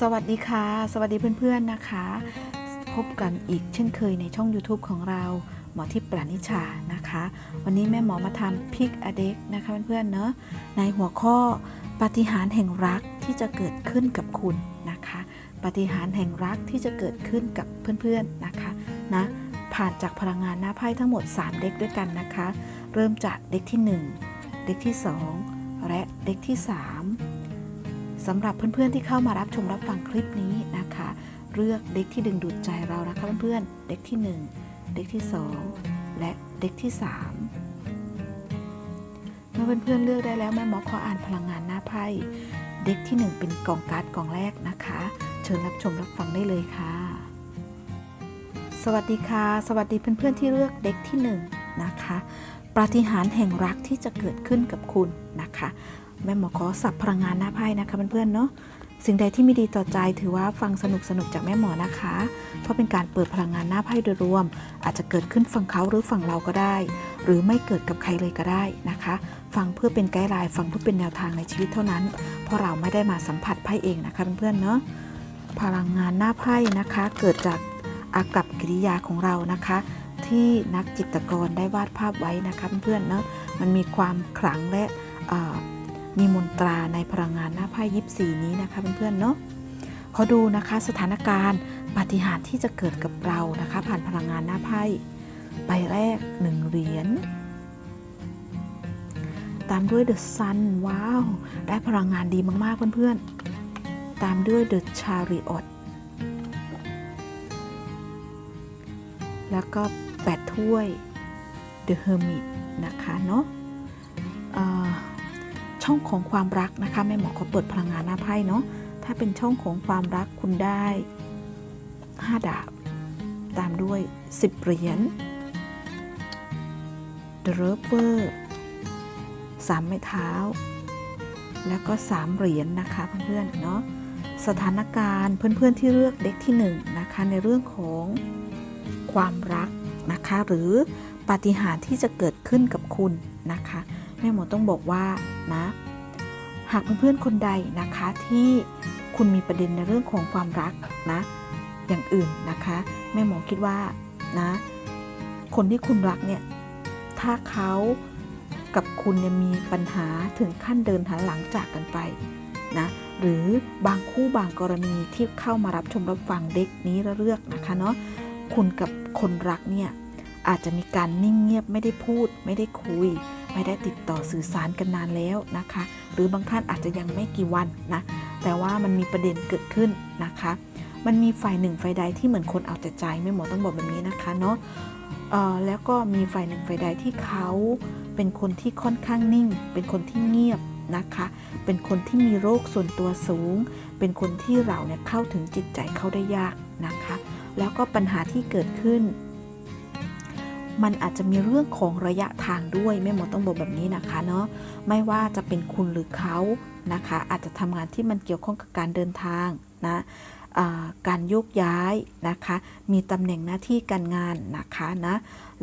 สวัสดีค่ะ สวัสดีเพื่อนๆนะคะ พบกันอีกเช่นเคยในช่อง YouTube ของเราหมอทิพย์ปรานิชานะคะ วันนี้แม่หมอมาทำพิกอเด็กนะคะเพื่อนๆเนอะในหัวข้อปฏิหารแห่งรักที่จะเกิดขึ้นกับคุณนะคะปฏิหารแห่งรักที่จะเกิดขึ้นกับเพื่อนๆนะคะนะผ่านจากพลังงานหน้าไพ่ทั้งหมด 3 เด็กด้วยกันนะคะ เริ่มจากเด็กที่ 1 เด็กที่ 2 และเด็กที่ 3 สำหรับเพื่อนๆที่เข้ามารับชมรับฟังคลิปนี้นะคะ เลือกเด็กที่ดึงดูดใจเรานะคะเพื่อนๆเด็กที่ 1 เด็กที่ 2 และเด็กที่ 3 เมื่อเพื่อนๆเลือกได้แล้วแม่หมอขออ่านพลังงานหน้าไพ่เด็กที่ 1 เป็นกล่องการ์ดกล่องแรกนะคะ เชิญรับชมรับฟังได้เลยค่ะ สวัสดีค่ะ สวัสดีเพื่อนๆที่เลือกเด็กที่ 1 นะคะปาฏิหาริย์แห่งรักที่จะเกิดขึ้นกับคุณนะคะ แม่หมอขอสับพลังงานหน้าไพ่นะคะเพื่อนๆเนาะสิ่งใดที่ไม่ดีต่อใจถือว่าฟังสนุกสนุกจากแม่หมอนะคะ เพราะเป็นการเปิดพลังงานหน้าไพ่โดยรวม อาจจะเกิดขึ้นฝั่งเขาหรือฝั่งเราก็ได้ หรือไม่เกิดกับใครเลยก็ได้นะคะ ฟังเพื่อเป็นไกด์ไลน์ฟังเพื่อเป็นแนวทางในชีวิตเท่านั้น เพราะเราไม่ได้มาสัมผัสไพ่เองนะคะเพื่อนๆเนาะพลังงานหน้าไพ่นะคะ เกิดจากอากับกิริยาของเรานะคะ ที่นักจิตกรได้วาดภาพไว้นะคะเพื่อนๆเนาะมันมีความขลังและ มีมนตราในพลังงานหน้าไพ่ยิปซีนี้นะคะเพื่อนๆเนาะขอดูนะคะสถานการณ์ปฏิหารที่จะเกิดกับเรานะคะ ผ่านพลังงานหน้าไพ่ใบแรกหนึ่งเหรียญตามด้วยเดอะซันว้าว ได้พลังงานดีมาก ๆ เพื่อนๆ ตามด้วยเดอะชาริออตแล้วก็แปดถ้วยเดอะเฮอร์มิตนะคะเนาะ ช่องของความรักนะคะแม่หมอขอเปิดพลังงานหน้าไพ่เนาะถ้าเป็นช่องของความรักคุณได้ 5 ดาบ ตามด้วย 10เหรียญ The Lover สามไม้เท้า แล้วก็3เหรียญนะคะเพื่อนๆเนาะสถานการณ์เพื่อนๆที่เลือกเด็กที่1นะคะในเรื่องของความรักนะคะ หรือปาฏิหาริย์ที่จะเกิดขึ้นกับคุณนะคะ แม่หมอต้องบอกว่านะ หากเพื่อนๆคนใดนะคะที่คุณมีประเด็นในเรื่องของความรักนะ อย่างอื่นนะคะ แม่หมอคิดว่านะ คนที่คุณรักเนี่ย ถ้าเขากับคุณเนี่ยมีปัญหาถึงขั้นเดินหันหลังจากกันไปนะหรือบางคู่บางกรณีที่เข้ามารับชมรับฟังเด็กนี้แล้วเลือกนะคะเนาะคุณกับคนรักเนี่ยอาจจะมีการนิ่งเงียบไม่ได้พูดไม่ได้คุย ไม่ได้ติดต่อสื่อสารกันนานแล้วนะคะ หรือบางท่านอาจจะยังไม่กี่วันนะ แต่ว่ามันมีประเด็นเกิดขึ้นนะคะ มันมีฝ่ายหนึ่งฝ่ายใดที่เหมือนคนเอาแต่ใจไม่หมอต้องบอกแบบนี้นะคะเนาะเอ่อแล้วก็มีฝ่ายหนึ่งฝ่ายใดที่เขาเป็นคนที่ค่อนข้างนิ่ง เป็นคนที่เงียบนะคะ เป็นคนที่มีโรคส่วนตัวสูง เป็นคนที่เราเนี่ยเข้าถึงจิตใจเขาได้ยากนะคะ แล้วก็ปัญหาที่เกิดขึ้น มันอาจจะมีเรื่องของระยะทางด้วยแม่หมอต้องบอกแบบนี้นะคะเนาะไม่ว่าจะเป็นคุณหรือเขานะคะ อาจจะทำงานที่มันเกี่ยวข้องกับการเดินทางนะการโยกย้ายนะคะ มีตำแหน่งหน้าที่การงานนะคะนะ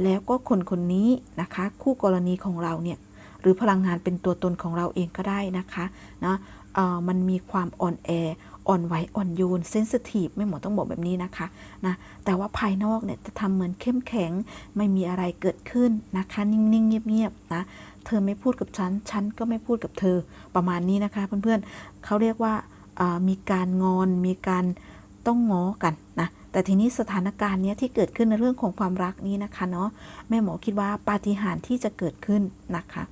แล้วก็คนคนนี้นะคะ คู่กรณีของเราเนี่ย หรือพลังงานเป็นตัวตนของเราเองก็ได้นะคะนะเอ่อมันมีความอ่อนแออ่อนไหวอ่อนโยนเซนซิทีฟไม่หมอต้องบอกแบบนี้นะคะนะแต่ว่าภายนอกเนี่ยจะทำเหมือนเข้มแข็งไม่มีอะไรเกิดขึ้นนะคะ นิ่งๆ เงียบๆนะเธอไม่พูดกับฉัน ฉันก็ไม่พูดกับเธอประมาณนี้นะคะ เพื่อนๆเขาเรียกว่าอ่ามีการงอน มีการต้องง้อกันนะแต่ทีนี้สถานการณ์เนี้ยที่เกิดขึ้นในเรื่องของความรักนี้นะคะเนาะแม่หมอคิดว่าปาฏิหาริย์ที่จะเกิดขึ้นนะคะ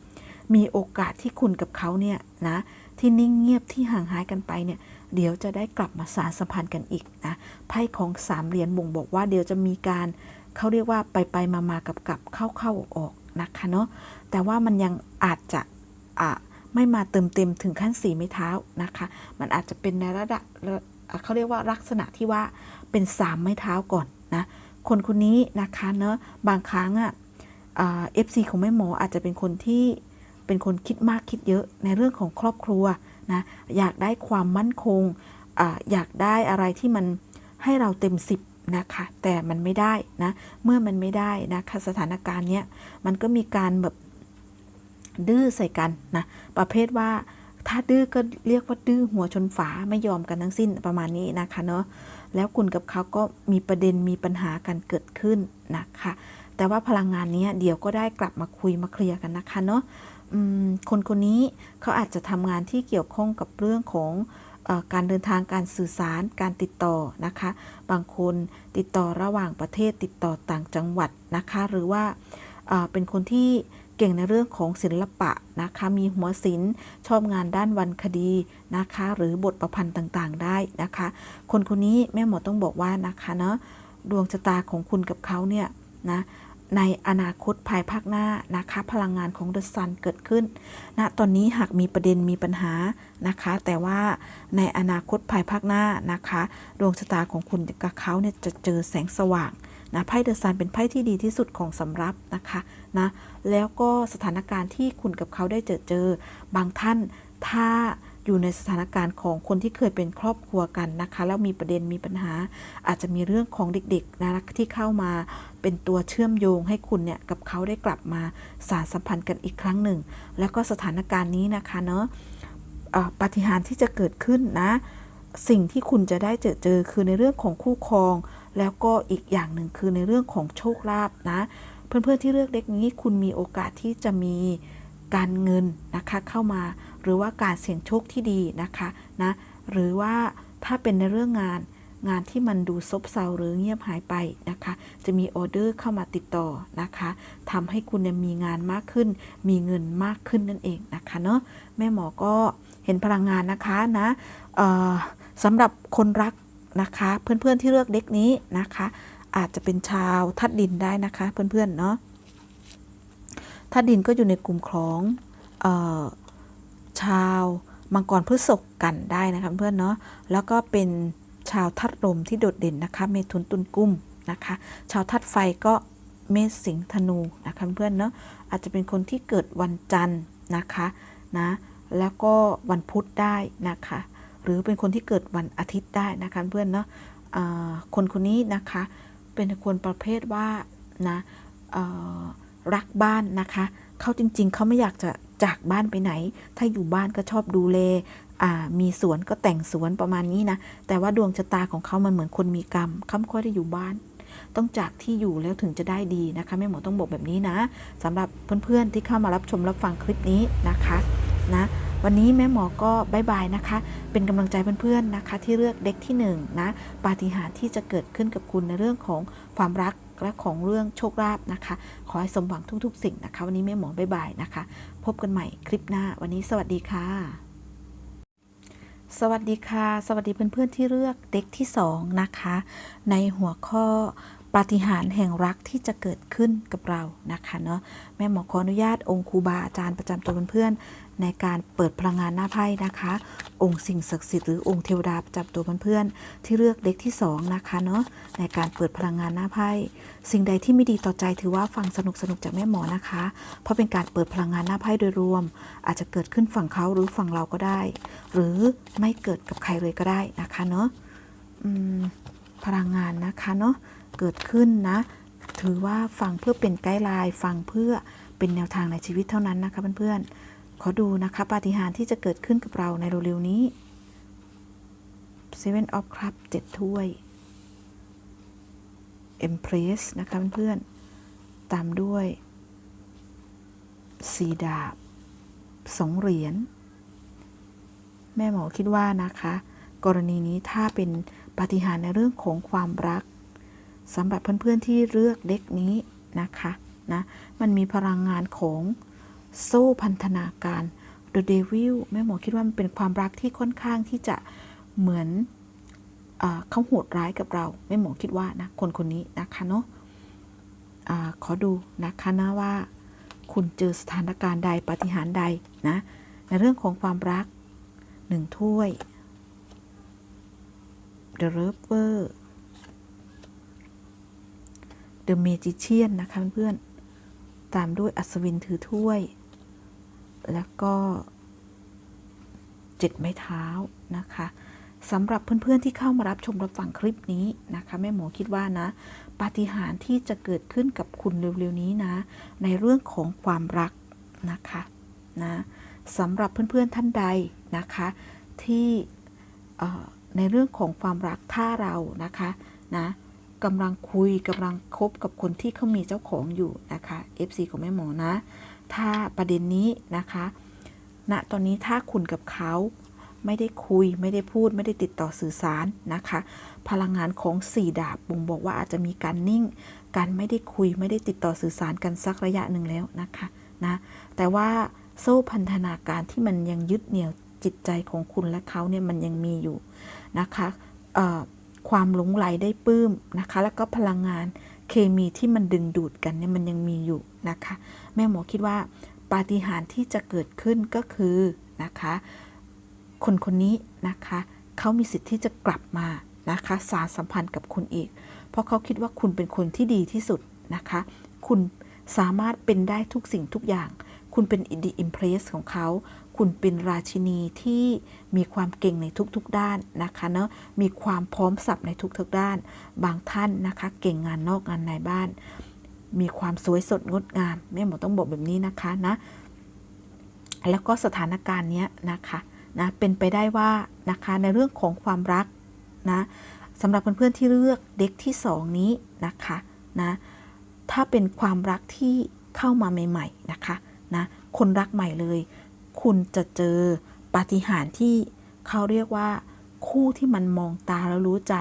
มีโอกาสที่คุณกับเขาเนี่ยนะที่นิ่งเงียบที่ห่างหายกันไปเนี่ย เดี๋ยวจะได้กลับมาสารสัมพันธ์กันอีกนะไพ่ของสามเหรียญบ่งบอกว่าเดี๋ยวจะมีการเขาเรียกว่าไปไปมามากับกับเข้าเข้าออกนะคะเนาะแต่ว่ามันยังอาจจะอะไม่มาเติมเต็มถึงขั้นสีไม้เท้านะคะ มันอาจจะเป็นในระดับเขาเรียกว่าลักษณะที่ว่าเป็นสามไม้เท้าก่อนนะคนคนนี้นะคะเนาะบางครั้งอะเอฟซีของแม่หมออาจจะเป็นคนที่เป็นคนคิดมากคิดเยอะในเรื่องของครอบครัว นะอยากได้ความมั่นคงออยากได้อะไรที่มันให้เราเต็มสิบนะคะแต่มันไม่ได้นะเมื่อมันไม่ได้นะคะสถานการณ์เนี้ยมันก็มีการแบบดื้อใส่กันนะประเภทว่าถ้าดื้อก็เรียกว่าดื้อหัวชนฝาไม่ยอมกันทั้งสิ้นประมาณนี้นะคะเนาะแล้วคุณกับเขาก็มีประเด็นมีปัญหากันเกิดขึ้นนะคะ แต่ว่าพลังงานเนี้ยเดี๋ยวก็ได้กลับมาคุยมาเคลียร์กันนะคะเนาะ คนคนนี้เขาอาจจะทำงานที่เกี่ยวข้องกับเรื่องของอการเดินทางการสื่อสารการติดต่อนะคะ บางคนติดต่อระหว่างประเทศติดต่อต่างจังหวัดนะคะ หรือว่าเอ่อเป็นคนที่เก่งในเรื่องของศิลปะนะคะ มีหัวศิลป์ชอบงานด้านวรรณคดีนะคะ หรือบทประพันธ์ต่างๆ ได้นะคะ คนคนนี้แม่หมอต้องบอกว่านะคะเนาะดวงชะตาของคุณกับเขาเนี่ยนะ ในอนาคตภายภาคหน้านะคะพลังงานของเดอะซันเกิดขึ้นณตอนนี้หากมีประเด็นมีปัญหานะคะ แต่ว่าในอนาคตภายภาคหน้านะคะ ดวงชะตาของคุณกับเขาเนี่ยจะเจอแสงสว่างนะไพ่เดอะซันเป็นไพ่ที่ดีที่สุดของสำรับนะคะนะแล้วก็สถานการณ์ที่คุณกับเขาได้เจอเจอบางท่านถ้า อยู่ในสถานการณ์ของคนที่เคยเป็นครอบครัวกันนะคะ แล้วมีประเด็นมีปัญหา อาจจะมีเรื่องของเด็กๆนะที่เข้ามาเป็นตัวเชื่อมโยงให้คุณเนี่ยกับเขาได้กลับมาสารสัมพันธ์กันอีกครั้งหนึ่ง แล้วก็สถานการณ์นี้นะคะเนาะปฏิหารที่จะเกิดขึ้นนะสิ่งที่คุณจะได้เจอเจอคือในเรื่องของคู่ครอง แล้วก็อีกอย่างหนึ่งคือในเรื่องของโชคลาภนะ เพื่อนๆที่เลือกเด็กนี้คุณมีโอกาสที่จะมีการเงินนะคะเข้ามา หรือว่าการเสี่ยงโชคที่ดีนะคะนะหรือว่าถ้าเป็นในเรื่องงานงานที่มันดูซบเซาหรือเงียบหายไปนะคะ จะมีออเดอร์เข้ามาติดต่อนะคะทำให้คุณมีงานมากขึ้น มีเงินมากขึ้นนั่นเองนะคะเนาะแม่หมอก็เห็นพลังงานนะคะนะสำหรับคนรักนะคะ เพื่อนๆที่เลือกเด็กนี้นะคะ อาจจะเป็นชาวทัดดินได้นะคะเพื่อนๆเนาะทัดดินก็อยู่ในกลุ่มของเออ ชาวมังกรพฤษภกันได้นะคะเพื่อนเนาะแล้วก็เป็นชาวทัดลมที่โดดเด่นนะคะ เมถุนตุลกุ้มนะคะ ชาวทัดไฟก็เมษสิงธนูนะคะเพื่อนเนาะอาจจะเป็นคนที่เกิดวันจันทร์นะคะนะแล้วก็วันพุธได้นะคะ หรือเป็นคนที่เกิดวันอาทิตย์ได้นะคะเพื่อนเนาะคนคนนี้นะคะเป็นคนประเภทว่านะรักบ้านนะคะเขาจริงๆ เขาไม่อยากจะ จากบ้านไปไหน ถ้าอยู่บ้านก็ชอบดูเลมีสวนก็แต่งสวนประมาณนี้นะ แต่ว่าดวงชะตาของเขามันเหมือนคนมีกรรมเขาไม่ค่อยได้อยู่บ้าน ต้องจากที่อยู่แล้วถึงจะได้ดีนะคะแม่หมอต้องบอกแบบนี้นะสำหรับเพื่อนๆที่เข้ามารับชมรับฟังคลิปนี้นะคะนะวันนี้แม่หมอก็บายบายนะคะ เป็นกำลังใจเพื่อนๆนะคะ ที่เลือกเด็กที่1นงนะปาฏิหาริย์ที่จะเกิดขึ้นกับคุณในเรื่องของความรัก และของเรื่องโชคลาภนะคะ ขอให้สมหวังทุกๆ สิ่งนะคะ วันนี้แม่หมอบายบายนะคะ พบกันใหม่คลิปหน้าวันนี้สวัสดีค่ะ สวัสดีค่ะ สวัสดีเพื่อนๆที่เลือกเด็กที่ 2 นะคะ ในหัวข้อ ปาฏิหาริย์แห่งรักที่จะเกิดขึ้นกับเรานะคะเนาะแม่หมอขออนุญาตองค์ครูบาอาจารย์ประจำตัวเพื่อนๆในการเปิดพลังงานหน้าไพ่นะคะ องค์สิ่งศักดิ์สิทธิ์หรือองค์เทวดาประจำตัวเพื่อนๆที่เลือกเด็กที่2นะคะเนาะในการเปิดพลังงานหน้าไพ่สิ่งใดที่ไม่ดีต่อใจถือว่าฟังสนุกสนุกๆจากแม่หมอนะคะ เพราะเป็นการเปิดพลังงานหน้าไพ่โดยรวม อาจจะเกิดขึ้นฝั่งเขาหรือฝั่งเราก็ได้ หรือไม่เกิดกับใครเลยก็ได้นะคะเนาะพลังงานนะคะเนาะ เกิดขึ้นนะ ถือว่าฟังเพื่อเป็นไกด์ไลน์ฟังเพื่อเป็นแนวทางในชีวิตเท่านั้นนะคะเพื่อนๆ ขอดูนะคะปาฏิหาริย์ที่จะเกิดขึ้นกับเราในเร็วๆนี้ Seven of Cups เจ็ดถ้วย Empress นะคะเพื่อนๆ ตามด้วยสีดาบสองเหรียญแม่หมอคิดว่านะคะ กรณีนี้ถ้าเป็นปาฏิหาริย์ในเรื่องของความรัก สำหรับเพื่อนๆที่เลือกเด็กนี้นะคะนะมันมีพลังงานของโซ่พันธนาการ The Devil แม่หมอคิดว่ามันเป็นความรักที่ค่อนข้างที่จะเหมือนอเขาโหดร้ายกับเราแม่หมอคิดว่านะคนคนนี้นะคะเนาะอาขอดูนะคะนะว่า คุณเจอสถานการณ์ใดปฏิหารใดนะในเรื่องของความรักหนึ่งถ้วย The Lover The Magician นะคะเพื่อนๆ ตามด้วยอัศวินถือถ้วย แล้วก็เจ็ดไม้เท้านะคะสำหรับเพื่อนๆที่เข้ามารับชมรับฟังคลิปนี้นะคะแม่หมอคิดว่านะ ปาฏิหาริย์ที่จะเกิดขึ้นกับคุณเร็วๆนี้นะ ในเรื่องของความรักนะคะนะสำหรับเพื่อนๆท่านใดนะคะ ที่ในเรื่องของความรักถ้าเรานะคะนะ กำลังคุยกำลังคบกับคนที่เขามีเจ้าของอยู่นะคะ FC ของแม่หมอนะ ถ้าประเด็นนี้นะคะณตอนนี้ถ้าคุณกับเขาไม่ได้คุยไม่ได้พูดไม่ได้ติดต่อสื่อสารนะคะ พลังงานของสี่ดาบบ่งบอกว่าอาจจะมีการนิ่ง การไม่ได้คุยไม่ได้ติดต่อสื่อสารกันสักระยะหนึ่งแล้วนะคะนะแต่ว่าโซ่พันธนาการที่มันยังยึดเหนี่ยวจิตใจของคุณและเขาเนี่ยมันยังมีอยู่นะคะเอ่อ ความหลงไหลได้ปื้มนะคะ แล้วก็พลังงานเคมีที่มันดึงดูดกันเนี่ยมันยังมีอยู่นะคะ แม่หมอคิดว่าปาฏิหาริย์ที่จะเกิดขึ้นก็คือนะคะ คนคนนี้นะคะเขามีสิทธิ์ที่จะกลับมานะคะ สารสัมพันธ์กับคุณอีก เพราะเขาคิดว่าคุณเป็นคนที่ดีที่สุดนะคะ คุณสามารถเป็นได้ทุกสิ่งทุกอย่าง คุณเป็นอินดีอิมเพรสของเขา คุณเป็นราชินีที่มีความเก่งในทุกๆด้านนะคะเนาะมีความพร้อมสับในทุกๆด้าน บางท่านนะคะเก่งงานนอกงานในบ้าน มีความสวยสดงดงาม แม่หมอต้องบอกแบบนี้นะคะนะแล้วก็สถานการณ์เนี้ยนะคะนะเป็นไปได้ว่านะคะในเรื่องของความรักนะสำหรับเพื่อนๆที่เลือกเด็กที่สองนี้นะคะนะถ้าเป็นความรักที่เข้ามาใหม่ ๆนะคะนะคนรักใหม่เลย คุณจะเจอปาฏิหาริย์ที่เขาเรียกว่าคู่ที่มันมองตาแล้วรู้ใจ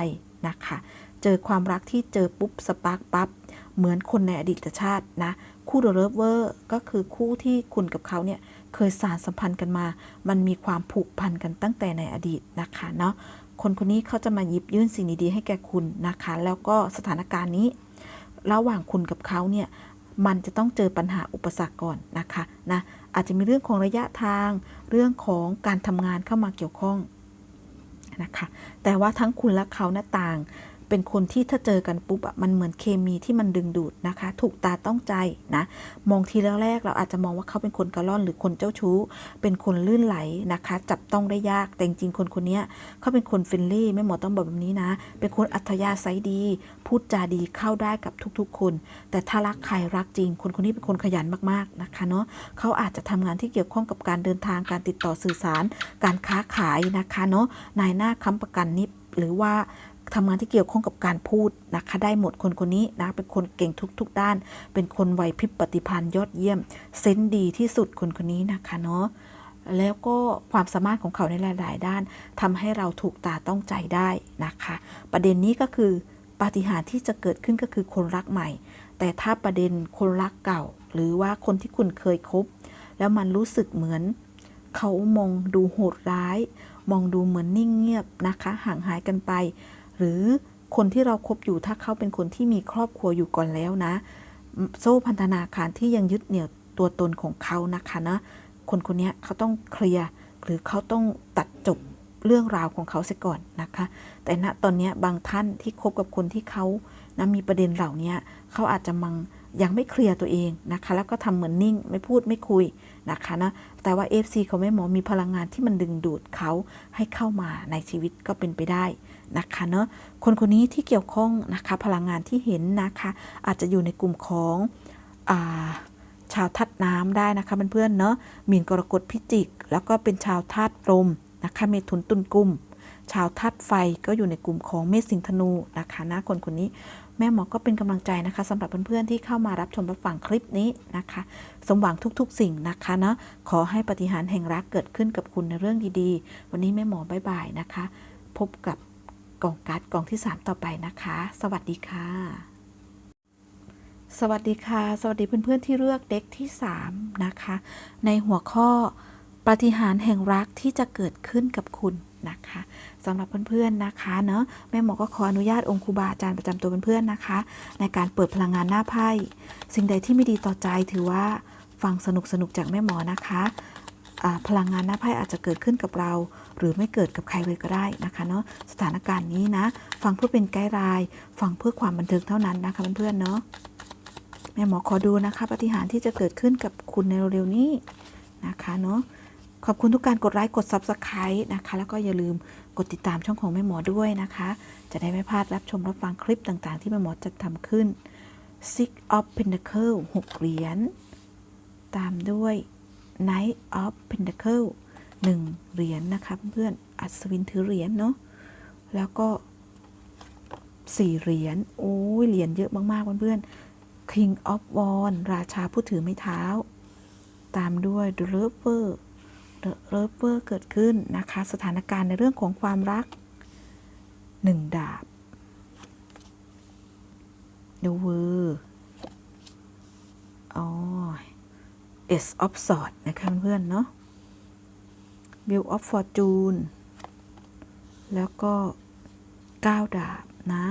นะคะ เจอความรักที่เจอปุ๊บสปาร์กปั๊บ เหมือนคนในอดีตชาตินะ คู่เดอะเลิฟเวอร์ก็คือคู่ที่คุณกับเขาเนี่ยเคยสารสัมพันธ์กันมา มันมีความผูกพันกันตั้งแต่ในอดีตนะคะเนาะ คนคนนี้เขาจะมาหยิบยื่นสิ่งดีๆให้แก่คุณนะคะ แล้วก็สถานการณ์นี้ ระหว่างคุณกับเขาเนี่ย มันจะต้องเจอปัญหาอุปสรรคก่อนนะคะนะ อาจจะมีเรื่องของระยะทาง เรื่องของการทำงานเข้ามาเกี่ยวข้องนะคะ แต่ว่าทั้งคุณและเขาหน้าต่าง เป็นคนที่ถ้าเจอกันปุ๊บอะมันเหมือนเคมีที่มันดึงดูดนะคะ ถูกตาต้องใจนะ มองทีแรกๆเราอาจจะมองว่าเขาเป็นคนกระล่อนหรือคนเจ้าชู้ เป็นคนลื่นไหลนะคะ จับต้องได้ยากแต่จริงคนคนนี้เขาเป็นคนเฟรนลี่ไม่หมอต้องบอกแบบนี้นะ เป็นคนอัธยาศัยดี พูดจาดีเข้าได้กับทุกๆ คน แต่ถ้ารักใครรักจริง คนคนนี้เป็นคนขยันมากๆนะคะเนาะเขาอาจจะทำงานที่เกี่ยวข้องกับการเดินทางการติดต่อสื่อสาร การค้าขายนะคะเนาะนายหน้าค้ำประกันนิบหรือว่า ทำงานที่เกี่ยวข้องกับการพูดนะคะได้หมดคนคนนี้นะเป็นคนเก่งทุก ๆ ด้าน เป็นคนไหวพริบปฏิพันธ์ยอดเยี่ยม เซนดีที่สุดคนคนนี้นะคะเนาะแล้วก็ความสามารถของเขาในหลาย ๆ ด้านทำให้เราถูกตาต้องใจได้นะคะ ประเด็นนี้ก็คือปาฏิหาริย์ที่จะเกิดขึ้นก็คือคนรักใหม่ แต่ถ้าประเด็นคนรักเก่า หรือว่าคนที่คุณเคยคบ แล้วมันรู้สึกเหมือน เขามองดูโหดร้าย มองดูเหมือนนิ่งเงียบนะคะ ห่างหายกันไป หรือคนที่เราครบอยู่ถ้าเขาเป็นคนที่มีครอบครัวอยู่ก่อนแล้วนะ โซ่พันธนาการที่ยังยึดเหนี่ยวตัวตนของเขานะคะนะคนคนนี้เขาต้องเคลียร์หรือเขาต้องตัดจบเรื่องราวของเขาเสียก่อนนะคะ แต่ณตอนนี้บางท่านที่คบกับคนที่เขานะมีประเด็นเหล่านี้เขาอาจจะมังยังไม่เคลียร์ตัวเองนะคะ แล้วก็ทำเหมือนนิ่งไม่พูดไม่คุยนะคะนะแต่ว่า FC เขาไม่หมอมีพลังงานที่มันดึงดูดเขาให้เข้ามาในชีวิตก็เป็นไปได้ นะคะเนาะคนคนนี้ที่เกี่ยวข้องนะคะพลังงานที่เห็นนะคะอาจจะอยู่ในกลุ่มของอาชาวธาตุน้ำได้นะคะเพื่อนๆเนาะมีนกรกฎพิจิก แล้วก็เป็นชาวธาตุลมนะคะเมถุนตุลกุมชาวธาตุไฟก็อยู่ในกลุ่มของเมษสิงธนูนะคะนะคนคนนี้แม่หมอก็เป็นกำลังใจนะคะสำหรับเพื่อนๆที่เข้ามารับชมรับฟังคลิปนี้นะคะ สมหวังทุกๆ สิ่งนะคะเนาะขอให้ปฏิหารแห่งรักเกิดขึ้นกับคุณในเรื่องดีๆ วันนี้แม่หมอบายบายนะคะ พบกับ กล่องการ์ดกล่องที่ 3 ต่อไปนะคะ สวัสดีค่ะ สวัสดีค่ะ สวัสดีเพื่อนๆที่เลือกเด็กที่3นะคะ ในหัวข้อปฏิหารแห่งรักที่จะเกิดขึ้นกับคุณนะคะสำหรับเพื่อนๆนะคะเนาะแม่หมอก็ขออนุญาตองค์ครูบาอาจารย์ประจำตัวเพื่อนๆนะคะ ในการเปิดพลังงานหน้าไพ่สิ่งใดที่ไม่ดีต่อใจถือว่าฟังสนุกๆจากแม่หมอนะคะ พลังงานหน้าไพ่อาจจะเกิดขึ้นกับเรา หรือไม่เกิดกับใครเลยก็ได้นะคะเนาะสถานการณ์นี้นะ ฟังเพื่อเป็นไกด์ไลน์ฟังเพื่อความบันเทิงเท่านั้นนะคะเพื่อนๆเนาะแม่หมอขอดูนะคะปฏิหารที่จะเกิดขึ้นกับคุณในเร็วๆนี้นะคะเนาะขอบคุณทุกการกดไลค์กด Subscribe นะคะ แล้วก็อย่าลืมกดติดตามช่องของแม่หมอด้วยนะคะ จะได้ไม่พลาดรับชมรับฟังคลิปต่างๆ ที่แม่หมอจะทำขึ้น Six of Pentacle 6 เหรียญ ตามด้วย Knight of Pentacle หนึ่งเหรียญนะคะเพื่อนอัศวินถือเหรียญเนาะแล้วก็สี่เหรียญโอ้ยเหรียญเยอะมากๆเพื่อนๆ King of w a n ราชาผู้ถือไม้เท้า ตามด้วย The Lover The Lover เกิดขึ้นนะคะ สถานการณ์ในเรื่องของความรักหนึ่งดาบ The World อ๋อ Ace of Swords นะคะเพื่อนเนาะ Wheel of Fortune แล้วก็ 9 ดาบนะ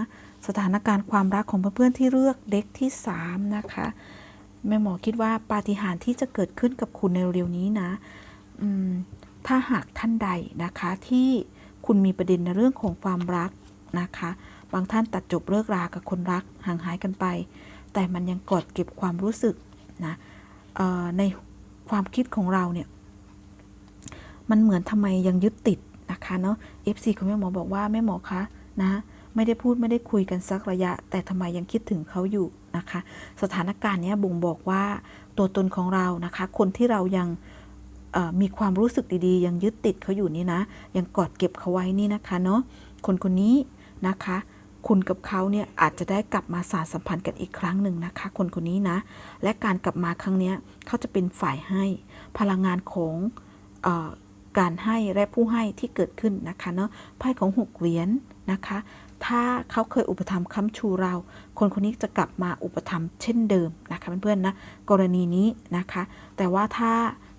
สถานการณ์ความรักของเพื่อนๆที่เลือกเด็กที่ 3 นะคะ แม่หมอคิดว่าปาฏิหาริย์ที่จะเกิดขึ้นกับคุณในเร็วนี้นะถ้าหากท่านใดนะคะที่คุณมีประเด็นในเรื่องของความรักนะคะ บางท่านตัดจบเลิกรากับคนรักห่างหายกันไป แต่มันยังกอดเก็บความรู้สึกนะ ในความคิดของเราเนี่ยมันเหมือนทำไมยังยึดติดนะคะเนาะ FC คุณแม่หมอบอกว่าแม่หมอคะนะไม่ได้พูดไม่ได้คุยกันสักระยะ แต่ทำไมยังคิดถึงเขาอยู่นะคะ สถานการณ์นี้บ่งบอกว่าตัวตนของเรานะคะ คนที่เรายังมีความรู้สึกดีๆ ยังยึดติดเขาอยู่นี่นะ ยังกอดเก็บเขาไว้นี่นะคะเนาะคนคนนี้นะคะ คุณกับเขาเนี่ยอาจจะได้กลับมาสานสัมพันธ์กันอีกครั้งหนึ่งนะคะ คนคนนี้นะ และการกลับมาครั้งนี้เขาจะเป็นฝ่ายให้พลังงานของออการให้และผู้ให้ที่เกิดขึ้นนะคะเนาะไพ่ของหกเหรียญนะคะ ถ้าเขาเคยอุปถัมภ์ค้ำชูเรา คนคนนี้จะกลับมาอุปถัมภ์เช่นเดิมนะคะเพื่อนๆนะกรณีนี้นะคะ แต่ว่าถ้า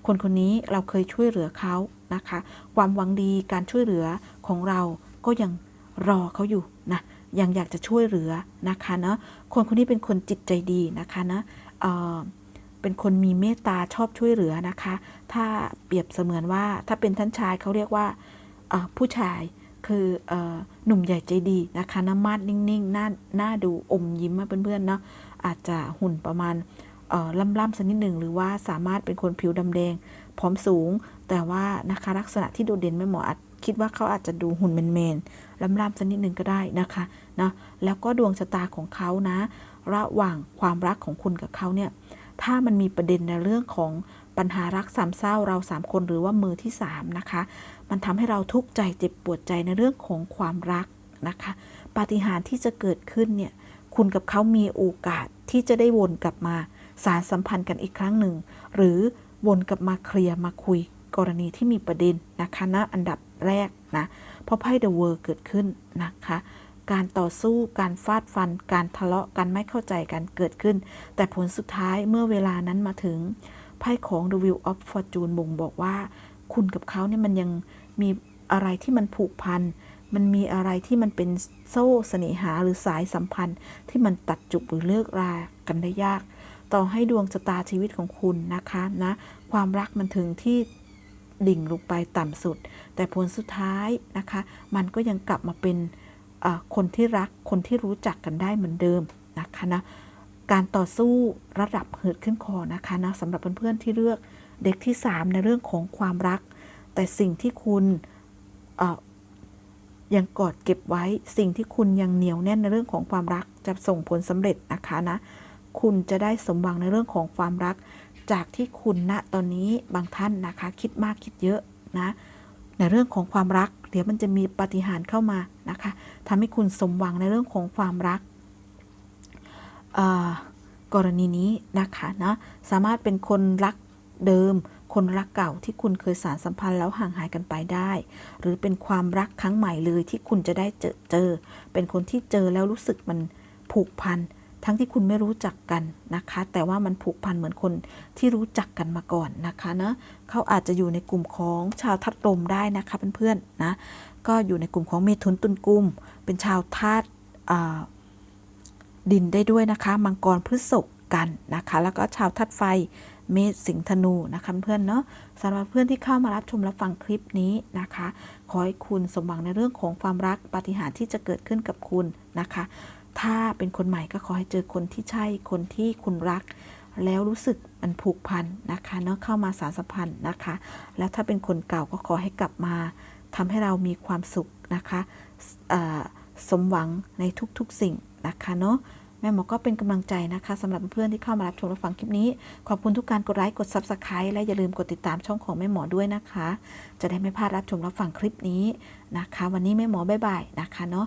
คนคนนี้เราเคยช่วยเหลือเขานะคะ ความหวังดีการช่วยเหลือของเราก็ยังรอเขาอยู่นะ ยังอยากจะช่วยเหลือนะคะเนาะคนคนนี้เป็นคนจิตใจดีนะคะนะเออเป็นคนมีเมตตาชอบช่วยเหลือนะคะ ถ้าเปรียบเสมือนว่าถ้าเป็นท่านชายเขาเรียกว่าผู้ชายคืออหนุ่มใหญ่ใจดีนะคะน้ำมาดนิ่งๆหน้าหน้าดูอมยิ้มมาเพื่อนๆเนาะอาจจะหุ่นประมาณล่ำๆสักนิดหนึ่งหรือว่าสามารถเป็นคนผิวดำแดงผอมสูง แต่ว่านะคะลักษณะที่โดดเด่นแม่เหมออาจ คิดว่าเขาอาจจะดูหุ่นแมนๆล่ำๆสักนิดหนึ่งก็ได้นะคะนะแล้วก็ดวงชะตาของเขานะ ระหว่างความรักของคุณกับเขาเนี่ยถ้ามันมีประเด็นในเรื่องของปัญหารักสามเศร้าเราสามคนหรือว่ามือที่สามนะคะ มันทำให้เราทุกข์ใจเจ็บปวดใจในเรื่องของความรักนะคะ ปาฏิหาริย์ที่จะเกิดขึ้นเนี่ย คุณกับเขามีโอกาสที่จะได้วนกลับมาสารสัมพันธ์กันอีกครั้งหนึ่ง หรือวนกลับมาเคลียร์มาคุย กรณีที่มีประเด็นนะคะนะอันดับแรกนะเพราะไพ่เดอะเวิร์เกิดขึ้นนะคะ การต่อสู้การฟาดฟัน การทะเลาะกันไม่เข้าใจกันเกิดขึ้น แต่ผลสุดท้ายเมื่อเวลานั้นมาถึงไพ่ของ The Wheel of Fortune บ่งบอกว่า คุณกับเขาเนี่ยมันยังมีอะไรที่มันผูกพัน มันมีอะไรที่มันเป็นโซ่เสน่หาหรือสายสัมพันธ์ที่มันตัดจุบหรือเลิกรากันได้ยาก ต่อให้ดวงชะตาชีวิตของคุณนะคะนะ ความรักมันถึงที่ ดิ่งลงไปต่ำสุด แต่ผลสุดท้ายนะคะ มันก็ยังกลับมาเป็นคนที่รักคนที่รู้จักกันได้เหมือนเดิมนะคะนะการต่อสู้ระดับเหิดขึ้นคอนะคะนะสำหรับเพื่อนๆที่เลือกเด็กที่ 3 ในเรื่องของความรัก แต่สิ่งที่คุณยังกอดเก็บไว้ สิ่งที่คุณยังเหนียวแน่นในเรื่องของความรักจะส่งผลสำเร็จนะคะนะคุณจะได้สมหวังในเรื่องของความรัก จากที่คุณณตอนนี้บางท่านนะคะ คิดมากคิดเยอะนะในเรื่องของความรัก เดี๋ยวมันจะมีปฏิหารเข้ามานะคะทำให้คุณสมหวังในเรื่องของความรักกรณีนี้นะคะนะสามารถเป็นคนรักเดิม คนรักเก่าที่คุณเคยสารสัมพันธ์แล้วห่างหายกันไปได้ หรือเป็นความรักครั้งใหม่เลยที่คุณจะได้เจอเจอ เป็นคนที่เจอแล้วรู้สึกมันผูกพัน ทั้งที่คุณไม่รู้จักกันนะคะ แต่ว่ามันผูกพันเหมือนคนที่รู้จักกันมาก่อนนะคะเนะเขาอาจจะอยู่ในกลุ่มของชาวทัดลมได้นะคะเพื่อนๆนะก็อยู่ในกลุ่มของเมถุนตุลกุม เป็นชาวธาตุดินได้ด้วยนะคะ มังกรพฤษภกันนะคะ แล้วก็ชาวธาตุไฟเมษสิงธนูนะคะเพื่อนเนาะสำหรับเพื่อนที่เข้ามารับชมรับฟังคลิปนี้นะคะ ขอให้คุณสมหวังในเรื่องของความรักปาฏิหาริย์ที่จะเกิดขึ้นกับคุณนะคะ ถ้าเป็นคนใหม่ก็ขอให้เจอคนที่ใช่คนที่คุณรัก แล้วรู้สึกมันผูกพันนะคะเนาะเข้ามาสารสัมพันธ์นะคะ แล้วถ้าเป็นคนเก่าก็ขอให้กลับมา ทำให้เรามีความสุขนะคะสมหวังในทุกๆสิ่งนะคะเนาะแม่หมอก็เป็นกำลังใจนะคะสำหรับเพื่อนที่เข้ามารับชมและฟังคลิปนี้ ขอบคุณทุกการกดไลค์กดซับสไครต์และอย่าลืมกดติดตามช่องของแม่หมอด้วยนะคะ จะได้ไม่พลาดรับชมรับฟังคลิปนี้นะคะ วันนี้แม่หมอบายบายนะคะเนาะ